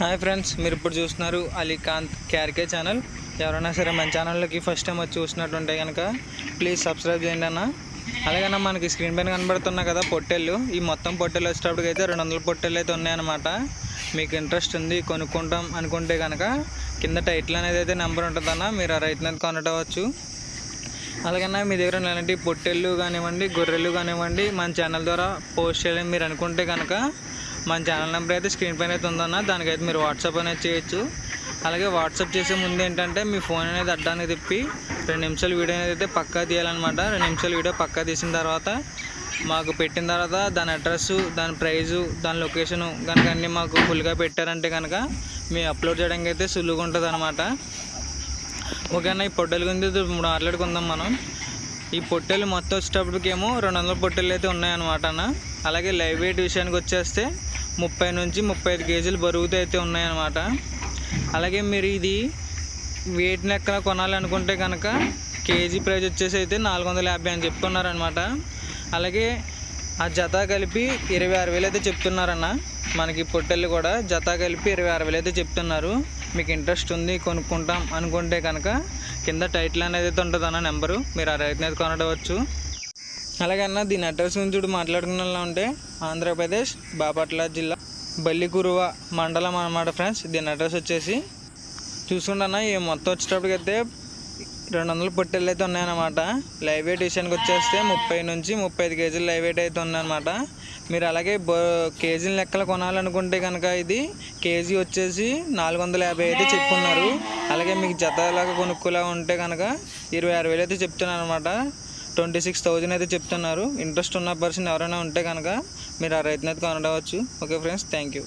Hi friends మీరు ఇప్పుడు చూస్తున్నారు అలీకాంత్ క్యార్కే ఛానల్. ఎవరైనా సరే మన ఛానల్లోకి ఫస్ట్ టైం వచ్చి చూసినట్టుంటే కనుక ప్లీజ్ సబ్స్క్రైబ్ చేయండి అన్న. అలాగన్నా మనకి స్క్రీన్ పైన కనబడుతున్నాయి కదా పొట్టెళ్ళు. ఈ మొత్తం పొట్టెలు వచ్చేటప్పటికి అయితే రెండు వందల పొట్టెళ్ళు అయితే ఉన్నాయన్నమాట. మీకు ఇంట్రెస్ట్ ఉంది కొనుక్కుంటాం అనుకుంటే కనుక కింద టైటిల్ అనేది అయితే నెంబర్ ఉంటుందన్న. మీరు ఆ రైతు కొనటవచ్చు అలాగన్నా మీ దగ్గర ఇలాంటి పొట్టెళ్ళు కానివ్వండి గొర్రెలు కానివ్వండి మన ఛానల్ ద్వారా పోస్ట్ చేయాలని మీరు అనుకుంటే కనుక మన ఛానల్ నెంబర్ అయితే స్క్రీన్ పైన అయితే ఉందన్న. దానికైతే మీరు వాట్సాప్ అనేది చేయొచ్చు. అలాగే వాట్సాప్ చేసే ముందు ఏంటంటే మీ ఫోన్ అనేది అడ్డానికి తిప్పి రెండు నిమిషాలు వీడియో అనేది అయితే పక్కా తీయాలన్నమాట. రెండు నిమిషాలు వీడియో పక్కా తీసిన తర్వాత మాకు పెట్టిన తర్వాత దాని అడ్రస్సు దాని ప్రైజు దాని లొకేషను కనుక అన్నీ మాకు ఫుల్గా పెట్టారంటే కనుక మేము అప్లోడ్ చేయడానికి అయితే సులువుగా ఉంటుంది అనమాట ఓకేనా ఈ పొట్టెల గురించి ఇప్పుడు మాట్లాడుకుందాం మనం. ఈ పొట్టెలు మొత్తం వచ్చేటప్పటికేమో రెండు వందల పొట్టెలు అయితే ఉన్నాయన్నమాట అన్న. అలాగే లైవ్ వెయిట్ విషయానికి వచ్చేస్తే ముప్పై నుంచి ముప్పై ఐదు కేజీలు బరువుతో అయితే ఉన్నాయన్నమాట. అలాగే మీరు ఇది వెయిట్ లెక్కన కొనాలనుకుంటే కనుక కేజీ ప్రైస్ వచ్చేసి అయితే నాలుగు వందల యాభై అని చెప్తున్నారనమాట అలాగే ఆ జత కలిపి ఇరవై ఆరు వేలు అయితే చెప్తున్నారన్న. మనకి పొట్టెళ్ళు కూడా జత కలిపి ఇరవై ఆరు వేలు అయితే చెప్తున్నారు. మీకు ఇంట్రెస్ట్ ఉంది కొనుక్కుంటాం అనుకుంటే కనుక కింద టైటిల్ అనేది అయితే ఉంటుంది అన్న నెంబరు మీరు ఆ రైతు అనేది కొనడవచ్చు. అలాగే అన్న దీని అడ్రస్ గురించి చూడు మాట్లాడుకున్నా ఉంటే ఆంధ్రప్రదేశ్ బాపట్ల జిల్లా బల్లికురువ మండలం అన్నమాట ఫ్రెండ్స్ దీని అడ్రస్ వచ్చేసి చూసుకుంటానా ఈ మొత్తం వచ్చేటప్పటికైతే రెండు వందల పొట్టెళ్ళు అయితే ఉన్నాయన్నమాట. లైవ్ వెయిట్ విషయానికి వచ్చేస్తే ముప్పై నుంచి ముప్పై ఐదు కేజీలు లైవ్ వెయిట్ అయితే ఉందన్నమాట మీరు అలాగే బో కేజీల లెక్కలు కొనాలనుకుంటే కనుక ఇది కేజీ వచ్చేసి నాలుగు వందల యాభై అయితే చెప్పుకున్నారు అలాగే మీకు జతలాగా కొనుక్కోలా ఉంటే కనుక ఇరవై ఆరు వేలు అయితే చెప్తున్నారు అనమాట ట్వంటీ సిక్స్ థౌజండ్ అయితే చెప్తున్నారు. ఇంట్రెస్ట్ ఉన్న పర్సన్ ఎవరైనా ఉంటే కనుక మీరు ఆ రైతునైతే కొనడవచ్చు. Okay friends thank you.